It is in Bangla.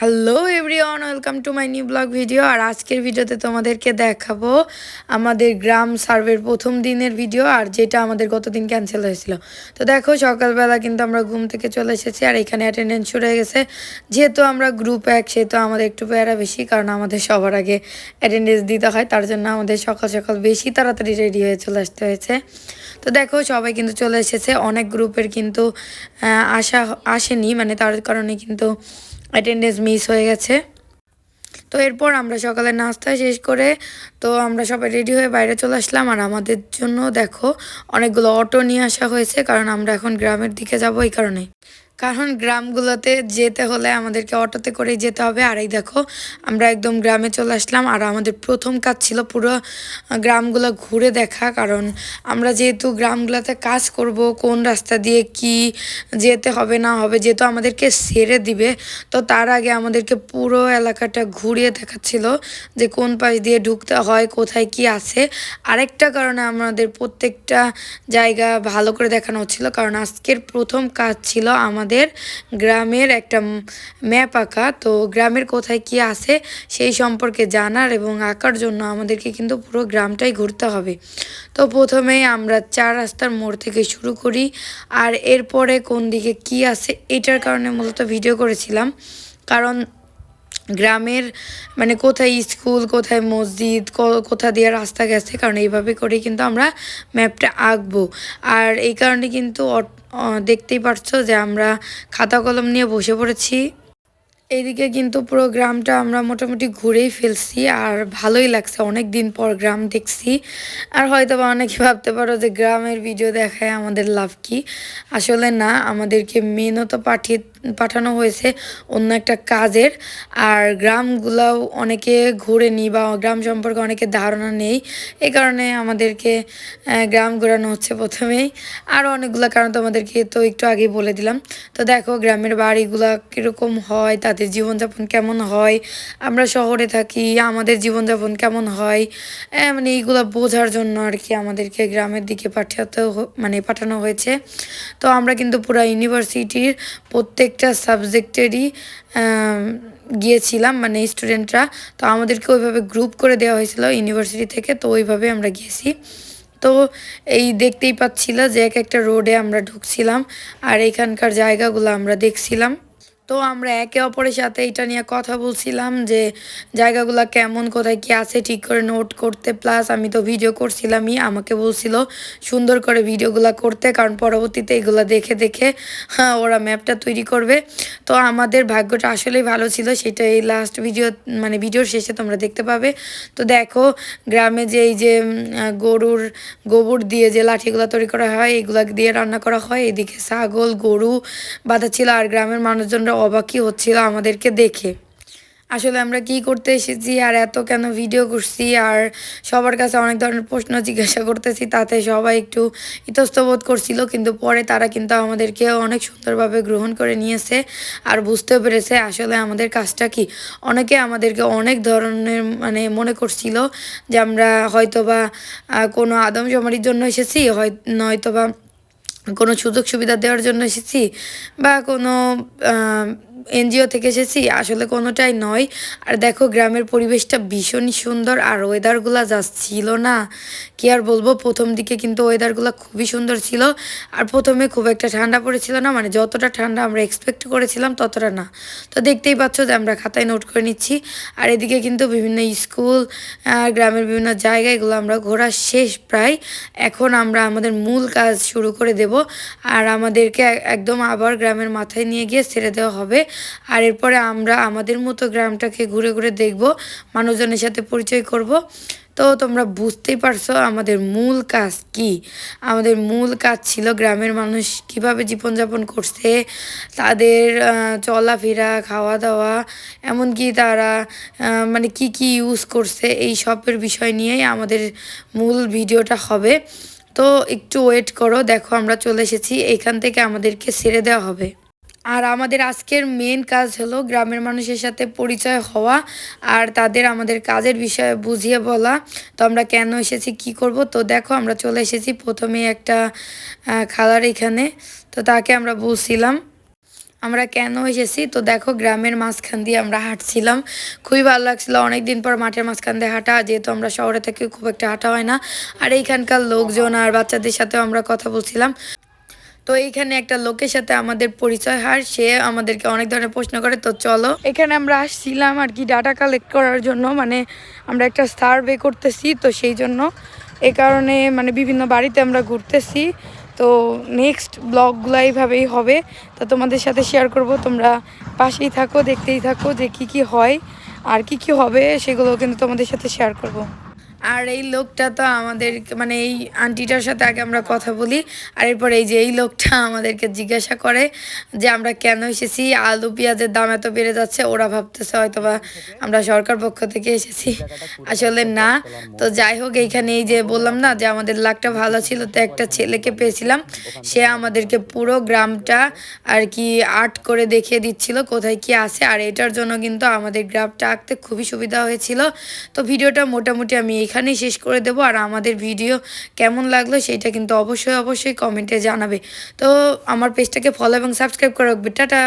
Hello everyone welcome to my new blog video আর আজকের ভিডিওতে তোমাদেরকে দেখাবো আমাদের গ্রাম সার্ভের প্রথম দিনের ভিডিও আর যেটা আমাদের গতদিন ক্যান্সেল হয়েছিল। তো দেখো, সকালবেলা কিন্তু আমরা ঘুম থেকে চলে এসেছি, আর এখানে অ্যাটেন্ডেন্স শুরু হয়ে গেছে। যেহেতু আমরা গ্রুপ এক, সেহেতু আমাদের একটু প্যারা বেশি, কারণ আমাদের সবার আগে অ্যাটেন্ডেন্স দিতে হয়, তার জন্য আমাদের সকাল সকাল বেশি তাড়াতাড়ি রেডি হয়ে চলে আসতে হয়েছে। তো দেখো, সবাই কিন্তু চলে এসেছে। অনেক গ্রুপের কিন্তু আসা, আসেনি মানে তার কারণে কিন্তু অ্যাটেন্ডেন্স মিস হয়ে গেছে। তো এরপর আমরা সকালে নাস্তা শেষ করে, তো আমরা সবাই রেডি হয়ে বাইরে চলে আসলাম। আর আমাদের জন্য দেখো, অনেকগুলো অটো নিয়ে আসা হয়েছে, কারণ আমরা এখন গ্রামের দিকে যাব এই কারণে। কারণ গ্রামগুলোতে যেতে হলে আমাদেরকে অটোতে করেই যেতে হবে। আর এই দেখো, আমরা একদম গ্রামে চলে আসলাম। আর আমাদের প্রথম কাজ ছিল পুরো গ্রামগুলো ঘুরে দেখা। কারণ আমরা যেহেতু গ্রামগুলোতে কাজ করব, কোন রাস্তা দিয়ে কি যেতে হবে, না হবে, যেহেতু আমাদেরকে সেরে দিবে, তো তার আগে আমাদেরকে পুরো এলাকাটা ঘুরিয়ে দেখাচ্ছিল যে কোন পাশ দিয়ে ঢুকতে হয়, কোথায় কি আছে। আরেকটা কারণে আমাদের প্রত্যেকটা জায়গা ভালো করে দেখানো হচ্ছিল, কারণ আজকের প্রথম কাজ ছিল আমাদের আমাদের গ্রামের একটা ম্যাপ আঁকা। তো গ্রামের কোথায় কি আছে সেই সম্পর্কে জানার এবং আঁকার জন্য আমাদেরকে কিন্তু পুরো গ্রামটাই ঘুরতে হবে। তো প্রথমেই আমরা চার রাস্তার মোড় থেকে শুরু করি। আর এরপরে কোন দিকে কি আছে এটার কারণে মূলত ভিডিও করেছিলাম। কারণ গ্রামের মানে কোথায় স্কুল, কোথায় মসজিদ কোথা দিয়ে রাস্তা গেছে, কারণ এইভাবে করেই কিন্তু আমরা ম্যাপটা আঁকবো। আর এই কারণে কিন্তু দেখতেই পারছ যে আমরা খাতা কলম নিয়ে বসে পড়েছি। এইদিকে কিন্তু পুরো গ্রামটা আমরা মোটামুটি ঘুরেই ফেলছি, আর ভালোই লাগছে। অনেক দিন পর গ্রাম দেখছি। আর হয়তো বা অনেকে ভাবতে পারো যে গ্রামের ভিডিও দেখায় আমাদের লাভ কি। আসলে না, আমাদেরকে মেনও তো পাঠিয়ে পাঠানো হয়েছে অন্য একটা কাজের। আর গ্রামগুলাও অনেকে ঘুরেনি বা গ্রাম সম্পর্কে অনেকের ধারণা নেই। এই কারণে আমাদেরকে গ্রাম ঘোরানো হচ্ছে প্রথমেই। আরও অনেকগুলো কারণ তোমাদেরকে তো একটু আগেই বলে দিলাম। তো দেখো, গ্রামের বাড়িগুলো কীরকম হয়, তাদের জীবনযাপন কেমন হয়, আমরা শহরে থাকি, আমাদের জীবনযাপন কেমন হয় মানে এইগুলো বোঝার জন্য আর কি আমাদেরকে গ্রামের দিকে পাঠাতে মানে পাঠানো হয়েছে। তো আমরা কিন্তু পুরো ইউনিভার্সিটির প্রত্যেক প্রত্যেকটা সাবজেক্টেরই গিয়েছিলাম মানে স্টুডেন্টরা তো আমাদেরকে ওইভাবে গ্রুপ করে দেওয়া হয়েছিল ইউনিভার্সিটি থেকে, তো ওইভাবে আমরা গিয়েছি। তো এই দেখতেই পাচ্ছিল যে এক একটা রোডে আমরা ঢুকছিলাম, আর এখানকার জায়গাগুলো আমরা দেখছিলাম। তো আমরা একে অপরের সাথে এটা নিয়ে কথা বলছিলাম যে জায়গাগুলো কেমন কোথায় কি আছে ঠিক করে নোট করতে। প্লাস আমি তো ভিডিও করছিলামই আমাকে বলছিল সুন্দর করে ভিডিওগুলো করতে কারণ পরবর্তীতে এগুলো দেখে দেখে হ্যাঁ, ওরা ম্যাপটা তৈরি করবে। তো আমাদের ভাগ্যটা আসলেই ভালো ছিল সেটা এই লাস্ট ভিডিও মানে ভিডিওর শেষে তোমরা দেখতে পাবে। তো দেখো গ্রামে যে এই যে গরুর গোবর দিয়ে যে লাঠিগুলো তৈরি করা হয় এগুলো দিয়ে রান্না করা হয়। এদিকে ছাগল গরু বাঁধা ছিল আর গ্রামের মানুষজনরা অবাকই হচ্ছিল আমাদেরকে দেখে। আসলে আমরা কি করতে এসেছি আর এত কেন ভিডিও করছি আর সবার কাছে অনেক ধরনের প্রশ্ন জিজ্ঞাসা করতেছি, তাতে সবাই একটু ইতস্তবোধ করছিল কিন্তু পরে তারা কিন্তু আমাদেরকে অনেক সুন্দরভাবে গ্রহণ করে নিয়েছে আর বুঝতে পেরেছে আসলে আমাদের কাজটা কি। অনেকে আমাদেরকে অনেক ধরনের মানে মনে করছিল যে আমরা হয়তোবা কোনো আদমজমারির জন্য এসেছি হয় নয়তোবা কোনো সুযোগ সুবিধা দেওয়ার জন্য এসেছি বা কোনো এনজিও থেকে এসেছি, আসলে কোনোটাই নয়। আর দেখো, গ্রামের পরিবেশটা ভীষণই সুন্দর, আর ওয়েদারগুলো যা ছিল না। কি আর বলব, প্রথম দিকে কিন্তু ওয়েদারগুলো খুবই সুন্দর ছিল। আর প্রথমে খুব একটা ঠান্ডা পড়েছিল না মানে যতটা ঠান্ডা আমরা এক্সপেক্ট করেছিলাম, ততটা না। তো দেখতেই পাচ্ছ যে আমরা খাতায় নোট করে নিচ্ছি। আর এদিকে কিন্তু বিভিন্ন স্কুল গ্রামের বিভিন্ন জায়গায় এগুলো আমরা ঘোরা শেষ প্রায়। এখন আমরা আমাদের মূল কাজ শুরু করে দেব। আর আমাদেরকে একদম আবার গ্রামের মাথায় নিয়ে গিয়ে ছেড়ে দেওয়া হবে। আর এরপরে আমরা আমাদের মতো গ্রামটাকে ঘুরে ঘুরে দেখব, মানুষজনের সাথে পরিচয় করব। তো তোমরা বুঝতেই পারছ আমাদের মূল কাজ কি। আমাদের মূল কাজ ছিল গ্রামের মানুষ কীভাবে জীবনযাপন করছে, তাদের চলাফেরা খাওয়া দাওয়া এমনকি তারা মানে কি কি ইউজ করছে, এই সবের বিষয় নিয়েই আমাদের মূল ভিডিওটা হবে। তো একটু ওয়েট করো, দেখো আমরা চলে এসেছি, এখান থেকে আমাদেরকে ছেড়ে দেওয়া হবে। আর আমাদের আজকের মেন কাজ হলো গ্রামের মানুষের সাথে পরিচয় হওয়া আর তাদের আমাদের কাজের বিষয়ে বুঝিয়ে বলা। তো আমরা কেন এসেছি, কি করব? তো দেখো, আমরা চলে এসেছি প্রথমে একটা খালার এখানে। তো তাকে আমরা বলছিলাম, আমরা কেন এসেছি? তো দেখো, গ্রামের মাঝখান দিয়ে আমরা হাঁটছিলাম। খুবই ভালো লাগছিল। অনেকদিন পর মাঠের মাঝখান দিয়ে হাঁটা, যেহেতু আমরা শহরে থেকে, খুব একটা হাঁটা হয় না। আর এইখানকার লোকজন আর বাচ্চাদের সাথেও আমরা কথা বলছিলাম। তো এইখানে একটা লোকের সাথে আমাদের পরিচয় হার সে আমাদেরকে অনেক ধরনের প্রশ্ন করে, তো চলো। এখানে আমরা আসছিলাম আর কি ডাটা কালেক্ট করার জন্য মানে আমরা একটা সার্ভে করতেছি, তো সেই জন্য। এই কারণে মানে বিভিন্ন বাড়িতে আমরা ঘুরতেছি, তো নেক্সট ব্লগগুলো এইভাবেই হবে। তো তোমাদের সাথে শেয়ার করব, তোমরা পাশেই থাকো, দেখতেই থাকো যে কি কি হয়, আর কি কি হবে, সেগুলো কিন্তু তোমাদের সাথে শেয়ার করব। আর এই লোকটা তো আমাদের মানে এই আন্টিটার সাথে আগে আমরা কথা বলি, আর এরপর এই যে এই লোকটা আমাদেরকে জিজ্ঞাসা করে যে আমরা কেন এসেছি, আলু পেঁয়াজের দাম এত বেড়ে যাচ্ছে, ওরা ভাবতেছে হয়তো বা আমরা সরকার পক্ষ থেকে এসেছি। আসলে না। তো যাই হোক, এইখানে এই যে বললাম না যে আমাদের লাকটা ভালো ছিল, তো একটা ছেলেকে পেয়েছিলাম। সে আমাদেরকে পুরো গ্রামটা আর কি আর্ট করে দেখিয়ে দিচ্ছিল কোথায় কি আছে, আর এটার জন্য কিন্তু আমাদের গ্রামটা আঁকতে খুবই সুবিধা হয়েছিল। তো ভিডিওটা মোটামুটি আমি এখানেই শেষ করে দেব। আর আমাদের ভিডিও কেমন লাগল সেটা কিন্তু অবশ্যই অবশ্যই কমেন্টে জানাবে। তো আমার পেজটাকে ফলো এবং সাবস্ক্রাইব করে রাখবে। টাটা!